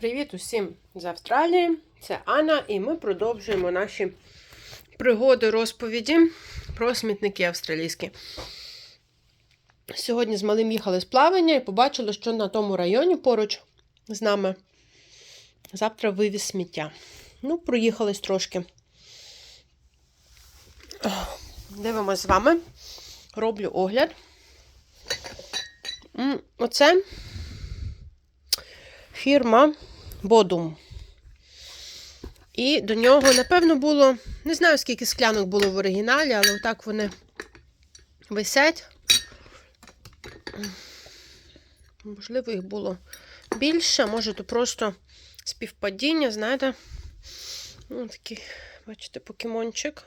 Привіт усім з Австралії. Це Анна, і ми продовжуємо наші пригоди розповіді про смітники австралійські. Сьогодні з малим їхали з плавання і побачили, що на тому районі поруч з нами завтра вивіз сміття. Ну, проїхались трошки. Дивимось з вами. Роблю огляд. Оце фірма Бодум. І до нього, напевно, було. Не знаю, скільки склянок було в оригіналі, але отак вони висять. Можливо, їх було більше, може, то просто співпадіння, знаєте. Ну, такий, бачите, покемончик.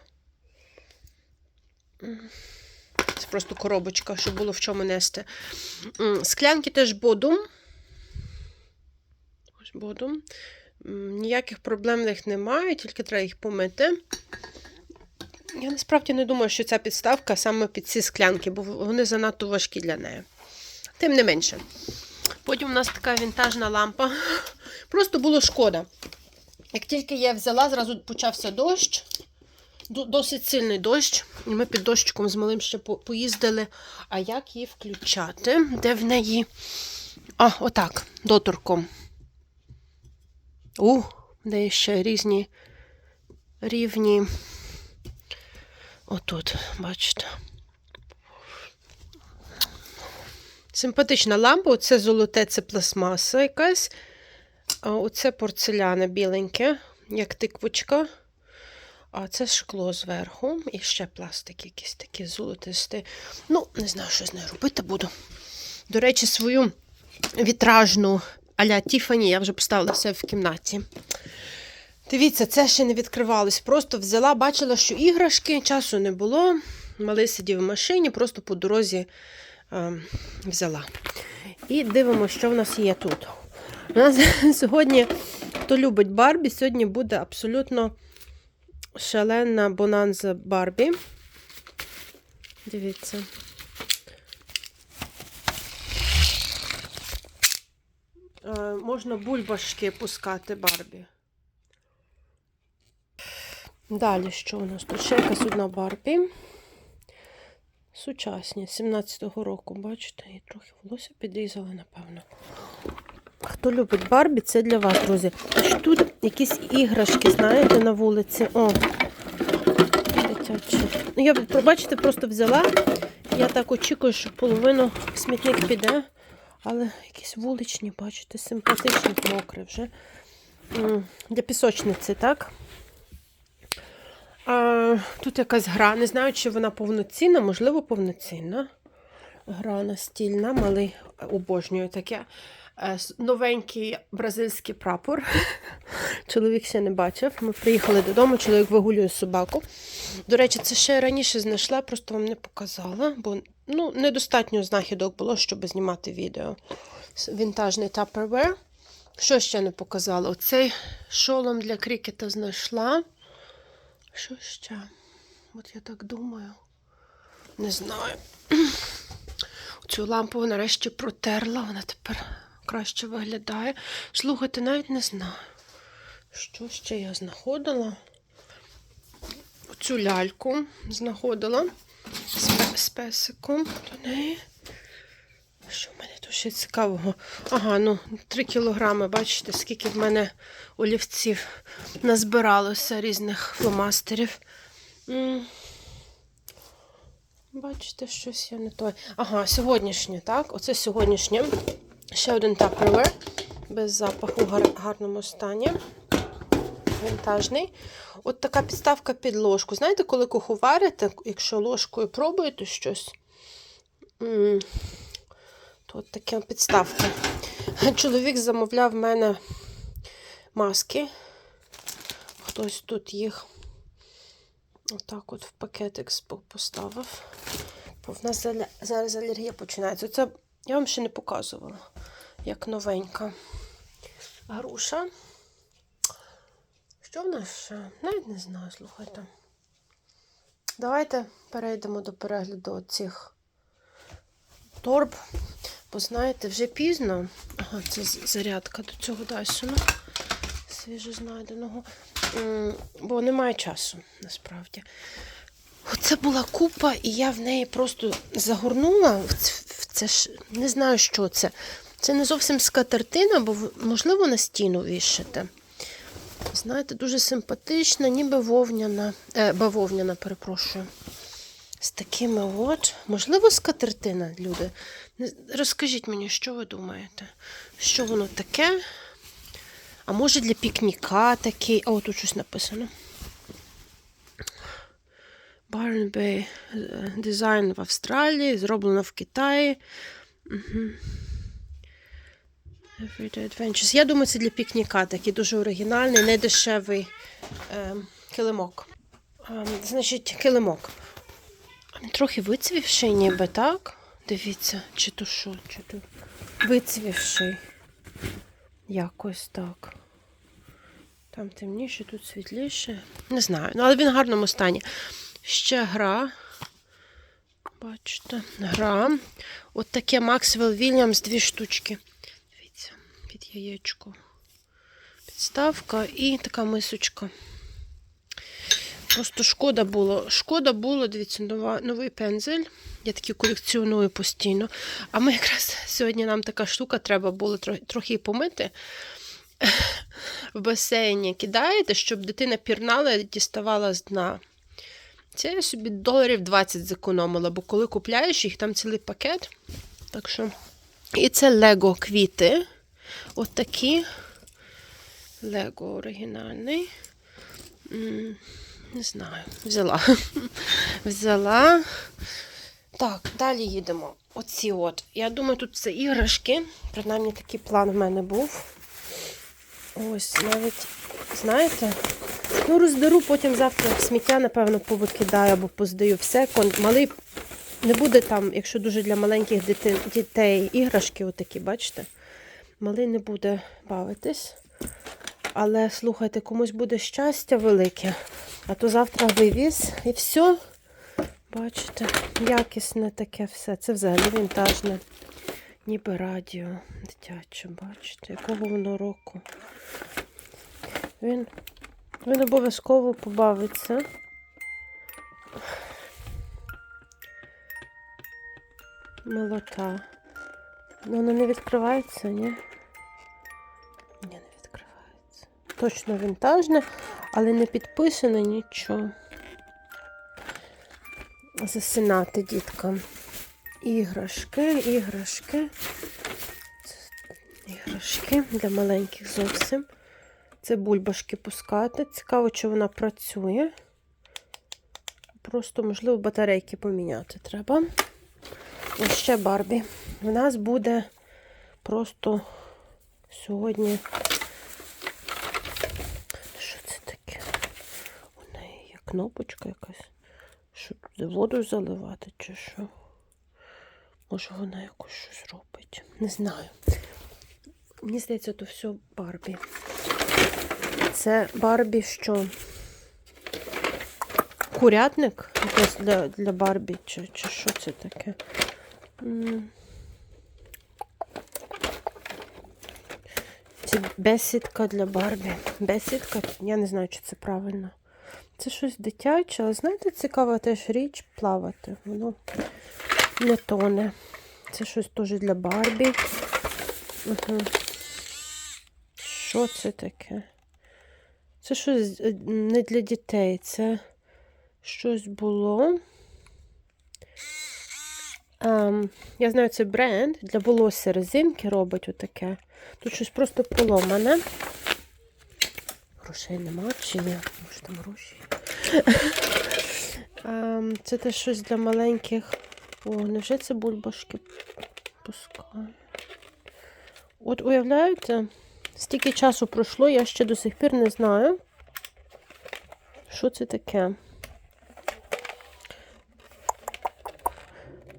Це просто коробочка, щоб було в чому нести. Склянки теж Бодум. М, Ніяких проблем в них немає, тільки треба їх помити. Я насправді не думаю, що ця підставка саме під ці склянки, бо вони занадто важкі для неї. Тим не менше. Потім у нас така вінтажна лампа. Просто було шкода. Як тільки я взяла, зразу почався дощ. Досить сильний дощ. І ми під дощиком з малим ще поїздили. А як її включати? Де в неї? А, отак, доторком. У, де є ще різні рівні. Отут, бачите. Симпатична лампа, оце золоте, це пластмаса якась. А оце порцеляна біленьке, як тиквочка. А це шкло зверху. І ще пластик якийсь такий золотистий. Ну, не знаю, що з нею робити буду. До речі, свою вітражну а-ля Тіфані я вже поставила все в кімнаті. Дивіться, це ще не відкривалось. Просто взяла, бачила, що іграшки, часу не було. Малий сидів в машині, просто по дорозі е, взяла. І дивимося, що в нас є тут. У нас сьогодні, хто любить Барбі, сьогодні буде абсолютно шалена бонанза Барбі. Дивіться. Можна бульбашки пускати Барбі. Далі, що у нас тут? Ще якась одна Барбі. Сучасні, 17-го року, бачите, і трохи волосся підрізали, напевно. Хто любить Барбі, це для вас, друзі. Тут якісь іграшки, знаєте, на вулиці. О, дитячі. Ну, я, бачите, просто взяла. Я так очікую, що половину смітник піде. Але якісь вуличні, бачите, симпатичні, мокрі вже. Для пісочниці, так? А, тут якась гра. Не знаю, чи вона повноцінна, можливо, повноцінна. Гра настільна, малий обожнює таке. Е, Новенький бразильський прапор. Чоловік ще не бачив. Ми приїхали додому, чоловік вигулює собаку. До речі, це ще раніше знайшла, просто вам не показала, бо ну, недостатньо знахідок було, щоб знімати відео. Вінтажний Tupperware. Що ще не показала? Оцей шолом для крикета знайшла. Що ще? От я так думаю. Не знаю. Цю лампу нарешті протерла, вона тепер краще виглядає. Слухайте, навіть не знаю. Що ще я знаходила? Цю ляльку знаходила з, песиком до неї. Що в мене тут ще цікавого? Ага, ну 3 кілограми, бачите, скільки в мене олівців назбиралося різних фломастерів. Бачите, щось я не той. Ага, сьогоднішнє, так? Оце сьогоднішнє. Ще один Tupperware без запаху в гар- гарному стані. Вінтажний. От така підставка під ложку. Знаєте, коли куховарите, якщо ложкою пробуєте щось, то от така підставка. Чоловік замовляв в мене маски. Хтось тут їх отак от в пакетик поставив. Бо в нас зараз алергія починається. Це я вам ще не показувала, як новенька груша. Що в нас ще? Навіть не знаю, слухайте. Давайте перейдемо до перегляду цих торб. Бо знаєте, вже пізно. Ага, це зарядка до цього Дайсона. Свіжо знайденого. Бо немає часу, насправді. Оце була купа, і я в неї просто загорнула в це ж не знаю, що це. Це не зовсім скатертина, бо можливо на стіну вішати. Знаєте, дуже симпатична, ніби вовняна, е, бавовняна, перепрошую. З такими от, можливо, скатертина, люди. Розкажіть мені, що ви думаєте? Що воно таке? А може для пікніка такий. О, тут щось написано. Barnby е, дизайн в Австралії, зроблено в Китаї. Мгм. Everyday Adventures. Я думаю, це для пікніка такий дуже оригінальний, недешевий е, килимок. Ем, значить, килимок. Трохи вицвівший, ніби, так? Дивіться, чи то що, чи то вицвівший. Якось так. Там темніше, тут світліше. Не знаю, ну але він в гарному стані. Ще гра. Бачите, гра. От таке Максвелл Вільямс, дві штучки. Яєчко. Підставка і така мисочка. Просто шкода було. Шкода було, дивіться, новий пензель. Я такі колекціоную постійно. А ми якраз сьогодні нам така штука треба було трохи, помити. В басейні кидаєте, щоб дитина пірнала і діставала з дна. Це я собі доларів 20 зекономила, бо коли купляєш їх, там цілий пакет. Так що. І це Лего квіти. От такі. Лего оригінальний. Не знаю, взяла. взяла. Так, далі їдемо. Оці от. Я думаю, тут це іграшки. Принаймні такий план в мене був. Ось, навіть, знаєте, ну роздеру, потім завтра сміття, напевно, повикидаю або поздаю все. Малий не буде там, якщо дуже для маленьких дітей іграшки, отакі, бачите? Малий не буде бавитись. Але слухайте, комусь буде щастя велике. А то завтра вивіз і все. Бачите, якісне таке все. Це взагалі вінтажне. Ніби радіо дитяче, бачите, якого воно року. Він, він обов'язково побавиться. Милота. Ну, воно не відкривається, ні? Ні, не відкривається. Точно вінтажне, але не підписане нічого. Засинати діткам. Іграшки, іграшки. Іграшки для маленьких зовсім. Це бульбашки пускати. Цікаво, чи вона працює. Просто, можливо, батарейки поміняти треба. Ось ще Барбі. В нас буде просто сьогодні. Що це таке? У неї є кнопочка якась. Що туди воду заливати, чи що? Може, вона якось щось робить. Не знаю. Мені здається, то все Барбі. Це Барбі що? Курятник якийсь для, для Барбі, чи, чи що це таке? Це бесідка для Барбі. Бесідка, я не знаю, чи це правильно. Це щось дитяче, але знаєте, цікава теж річ плавати. Воно не тоне. Це щось теж для Барбі. Угу. Що це таке? Це щось е, не для дітей. Це щось було. Ем, я знаю, це бренд для волосся резинки робить отаке. Тут щось просто поломане. Грошей нема чи є? Може там гроші? Ем, це теж щось для маленьких. О, невже це бульбашки пускаю? От уявляєте, стільки часу пройшло, я ще до сих пір не знаю, що це таке.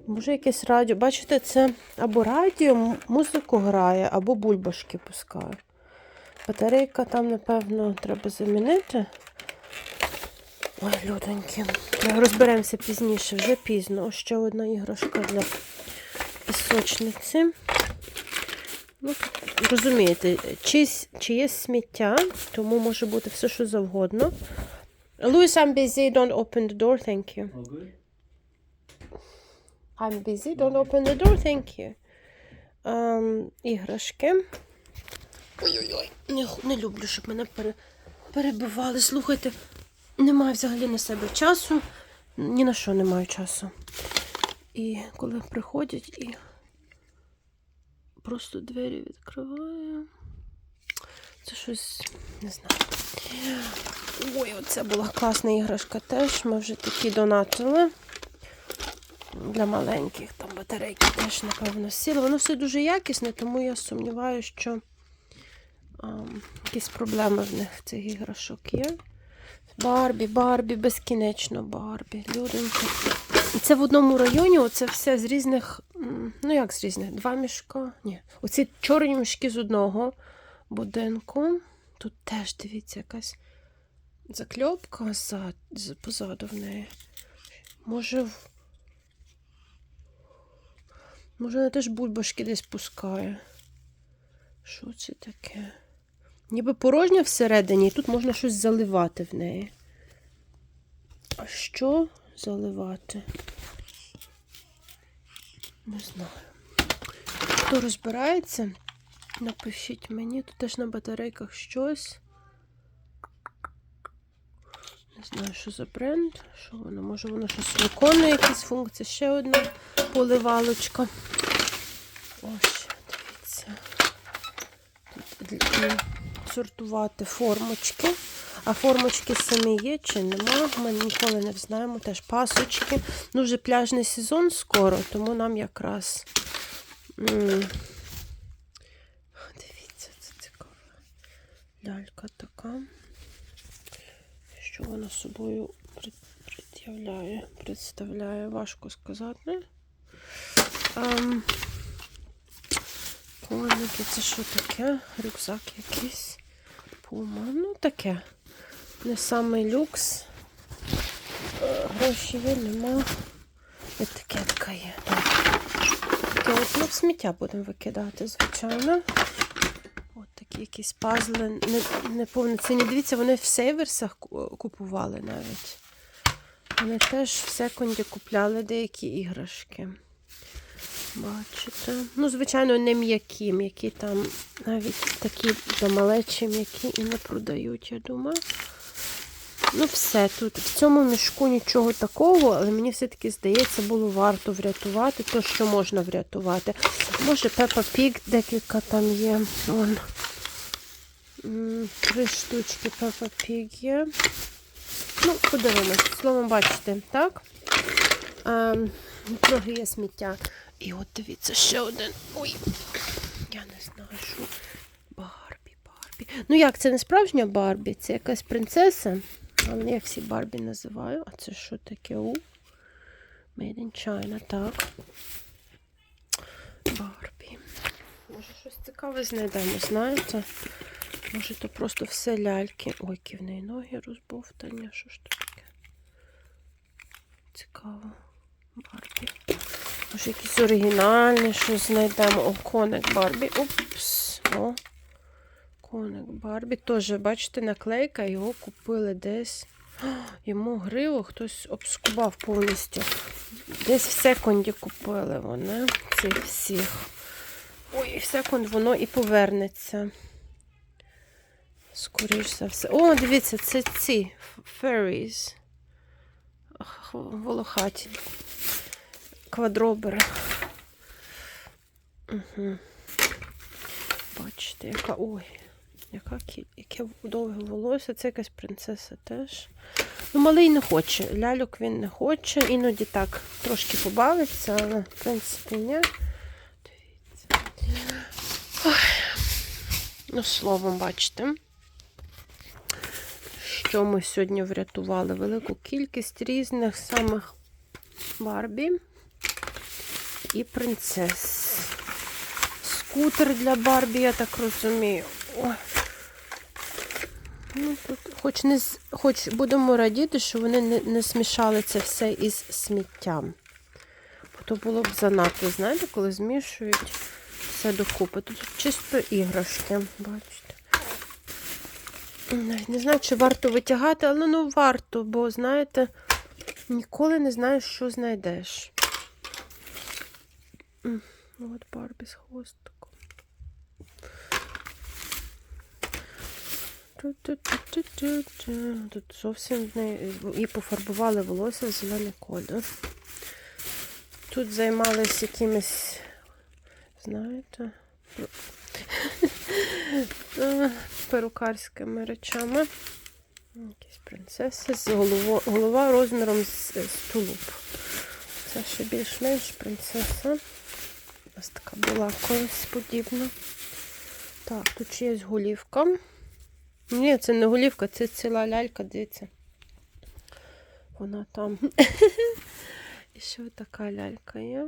Може, якесь радіо. Бачите, це або радіо, музику грає, або бульбашки пускає. Батарейка там, напевно, треба замінити. Ой, людоньки. Розберемося пізніше, вже пізно. Ось ще одна іграшка для пісочниці. Ну, розумієте, чиєсь, чиєсь сміття, тому може бути все, що завгодно. Louis, I'm busy. Don't open the door. Thank you. Good? I'm busy. Don't open the door. Thank you. Ем, іграшки. Ой-ой-ой. Не, не люблю, щоб мене пере, перебивали. Слухайте, немає взагалі на себе часу. Ні на що не маю часу. І коли приходять і просто двері відкриваю. Це щось не знаю. Ой, оце була класна іграшка теж. Ми вже такі донатили. Для маленьких там батарейки теж, напевно, сіли. Воно все дуже якісне, тому я сумніваюся, що ам, якісь проблеми в них в цих іграшок є. Барбі, Барбі, безкінечно Барбі. Люденько. І це в одному районі, оце все з різних. Ну, як з різних? Два мішка? Ні. Оці чорні мішки з одного будинку. Тут теж, дивіться, якась закльопка позаду в неї. Може. Може, вона теж бульбашки десь пускає. Що це таке? Ніби порожня всередині, і тут можна щось заливати в неї. А що заливати? Не знаю. Хто розбирається, напишіть мені. Тут теж на батарейках щось. Не знаю, що за бренд. Що воно? Може воно щось виконує, якісь функції. Ще одна поливалочка. Ось, дивіться. Тут сортувати формочки. А формочки самі є чи нема. Ми ніколи не знаємо. Теж пасочки. Ну, вже пляжний сезон скоро, тому нам якраз. Дивіться, це цікаво. Лялька така. Що вона собою пред'являє, представляє, важко сказати. Ем, Коники, це що таке? Рюкзак якийсь. Пума. Ну, таке. Не самий люкс. Е, Гроші є, нема. Етикетка є. Так. Таке от ну, сміття будемо викидати, звичайно. Якісь пазли не, неповноцінні. Дивіться, вони в сейверсах купували навіть. Вони теж в секунді купляли деякі іграшки. Бачите? Ну, звичайно, не м'які. М'які там навіть такі до малечі м'які і не продають, я думаю. Ну, все тут. В цьому мішку нічого такого, але мені все-таки здається, було варто врятувати те, що можна врятувати. Може, Пепа Пік декілька там є. Вон. Три штучки Пепа Пік є. Ну, подивимось. Словом, бачите, так? Трохи є сміття. І от дивіться, ще один. Ой, я не знаю, що. Барбі, Барбі. Ну як, це не справжня Барбі, це якась принцеса. Але я всі Барбі називаю. А це що таке? У? Made in China, так. Барбі. Може, щось цікаве знайдемо, знаєте? Може, то просто все ляльки. Ой, які ноги розбовтані. Що ж таке? Цікаво. Барбі. Може, якісь оригінальні щось знайдемо. О, коник Барбі. Упс. О. Коник Барбі. Теж, бачите, наклейка, його купили десь. Йому гриву хтось обскубав повністю. Десь в секунді купили вони цих всіх. Ой, і в секунд воно і повернеться. Скоріш за все. О, дивіться, це ці fairies. Волохаті. Квадробери. Угу. Бачите, яка. Ой, яка яке довге волосся. Це якась принцеса теж. Ну, малий не хоче. Ляльок він не хоче. Іноді так трошки побавиться, але в принципі ні. Дивіться. Ой. Ну, словом, бачите. Що ми сьогодні врятували? Велику кількість різних самих Барбі і принцес. Скутер для Барбі, я так розумію. Ой. Ну, тут, хоч, не, хоч будемо радіти, що вони не, не смішали це все із сміттям. Бо то було б занадто, знаєте, коли змішують все докупи. Тут чисто іграшки, бачите. Навіть Не знаю, чи варто витягати, але ну варто, бо, знаєте, ніколи не знаєш, що знайдеш. От Барбі з хвостиком. Тут зовсім і пофарбували волосся в зелений колір. Тут займались якимись, знаєте, перукарськими речами. Якісь принцеси з голово, голова розміром з, з тулуб. Це ще більш-менш принцеса. Ось така була колись подібна. Так, тут є голівка. Ні, це не голівка, це ціла лялька, дивіться. Вона там. І ще така лялька є.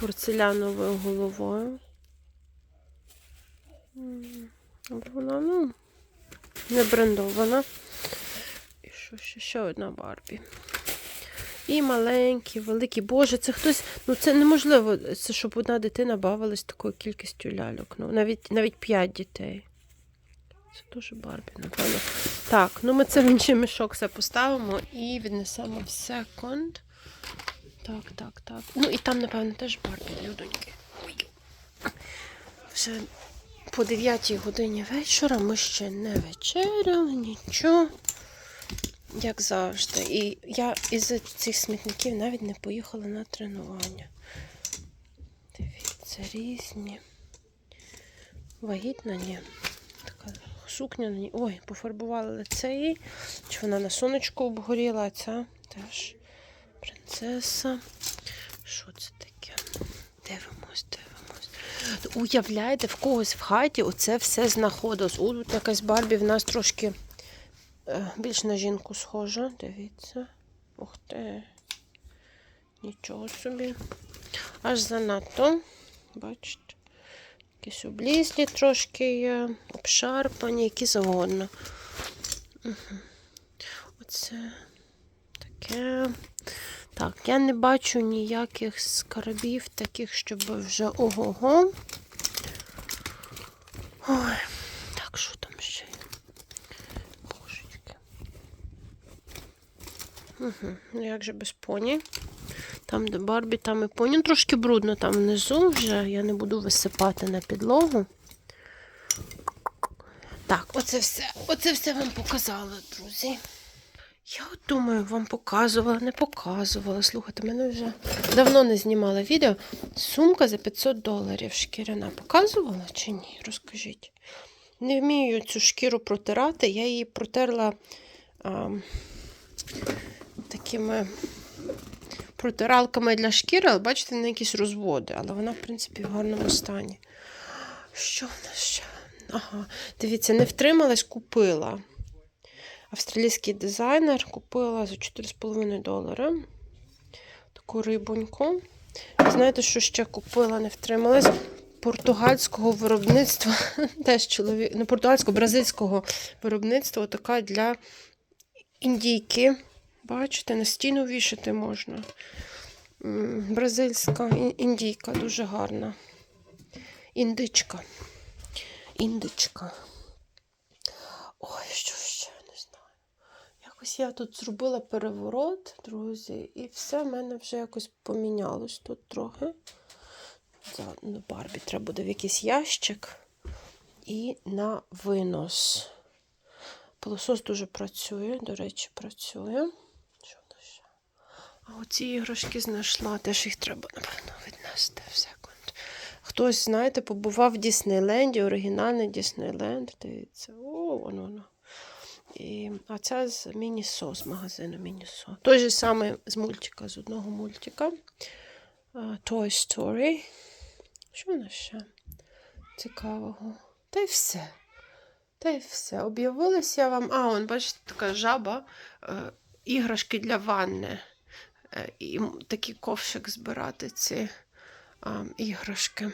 Порцеляновою головою. Вона, ну, не брендована. І що ще? Ще одна Барбі. І маленькі, великі. Боже, це хтось. Ну це неможливо, це щоб одна дитина бавилась такою кількістю ляльок. Ну, навіть навіть п'ять дітей. Це дуже Барбі, напевно. Так, ну ми це в інший мішок все поставимо і віднесемо в секонд. Так, так, так. Ну і там, напевно, теж Барбі, людоньки. Вже по 9 годині вечора ми ще не вечеряли, нічого. Як завжди. І я із цих смітників навіть не поїхала на тренування. Дивіться, різні. Вагітна, ні. Така сукня на ній. Ой, пофарбували лице їй. Чи вона на сонечку обгоріла, ця теж принцеса. Що це таке? Дивимось, дивимось. Уявляєте, в когось в хаті оце все знаходилось. О, тут якась Барбі в нас трошки е, більш на жінку схожа. Дивіться. Ух ти. Нічого собі. Аж занадто. Бачите. Якісь облізлі трошки є, обшарпані, які завгодно. Угу. Оце таке. Так, я не бачу ніяких скарбів, таких, щоб вже ого-го. Ой, так, що там ще? Божечки. Угу. Ну, як же без поні? Там, де Барбі, там і поні. Трошки брудно там внизу вже. Я не буду висипати на підлогу. Так, оце все. Оце все вам показала, друзі. Я от думаю, вам показувала, не показувала. Слухайте, мене вже давно не знімала відео. Сумка за 500 доларів шкіряна. Показувала чи ні? Розкажіть. Не вмію цю шкіру протирати. Я її протерла а, такими протиралками для шкіри, але бачите, на якісь розводи. Але вона, в принципі, в гарному стані. Що в нас ще? Ага, дивіться, не втрималась, купила. Австралійський дизайнер купила за 4,5 долара таку рибоньку. Знаєте, що ще купила, не втрималась? Португальського виробництва, теж чоловік, не португальського, бразильського виробництва, така для індійки. Бачите, на стіну вішати можна. Бразильська індійка дуже гарна. Індичка. Індичка. Ой, що ще не знаю. Якось я тут зробила переворот, друзі, і все в мене вже якось помінялось тут трохи. Ну, Барбі треба буде в якийсь ящик і на винос. Пилосос дуже працює, до речі, працює. Що ще? А оці іграшки знайшла, теж їх треба, напевно, віднести в секунд. Хтось, знаєте, побував в Діснейленді, оригінальний Діснейленд. Дивіться, о, воно воно. І, а ця з Мінісо, з магазину Мінісо. Той же самий з мультика, з одного мультика. Toy Story. Що в нас ще цікавого? Та й все. Та й все. Об'явилася я вам. А, он, бачите, така жаба, е, іграшки для ванни. Е, і такий ковшик збирати ці а, іграшки.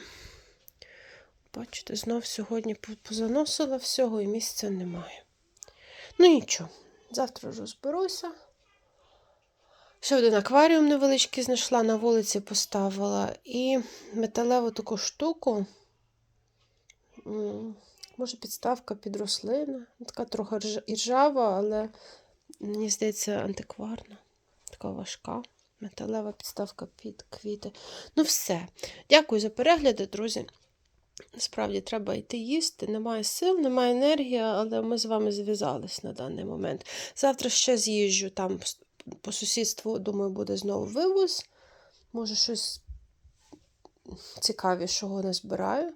Бачите, знов сьогодні позаносила всього і місця немає. Ну нічого, завтра розберуся. Ще один акваріум невеличкий знайшла, на вулиці поставила. І металеву таку штуку. Може, підставка під рослини. Така трохи рж- іржава, але мені здається, антикварна. Така важка. Металева підставка під квіти. Ну, все. Дякую за перегляди, друзі. Насправді треба йти їсти. Немає сил, немає енергії, але ми з вами зв'язались на даний момент. Завтра ще з'їжджу там по сусідству, думаю, буде знову вивоз. Може, щось цікавішого назбираю.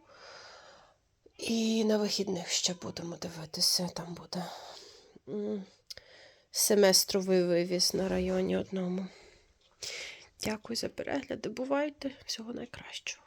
І на вихідних ще будемо дивитися. Там буде семестровий вивіз на районі одному. Дякую за перегляди. Бувайте. Всього найкращого.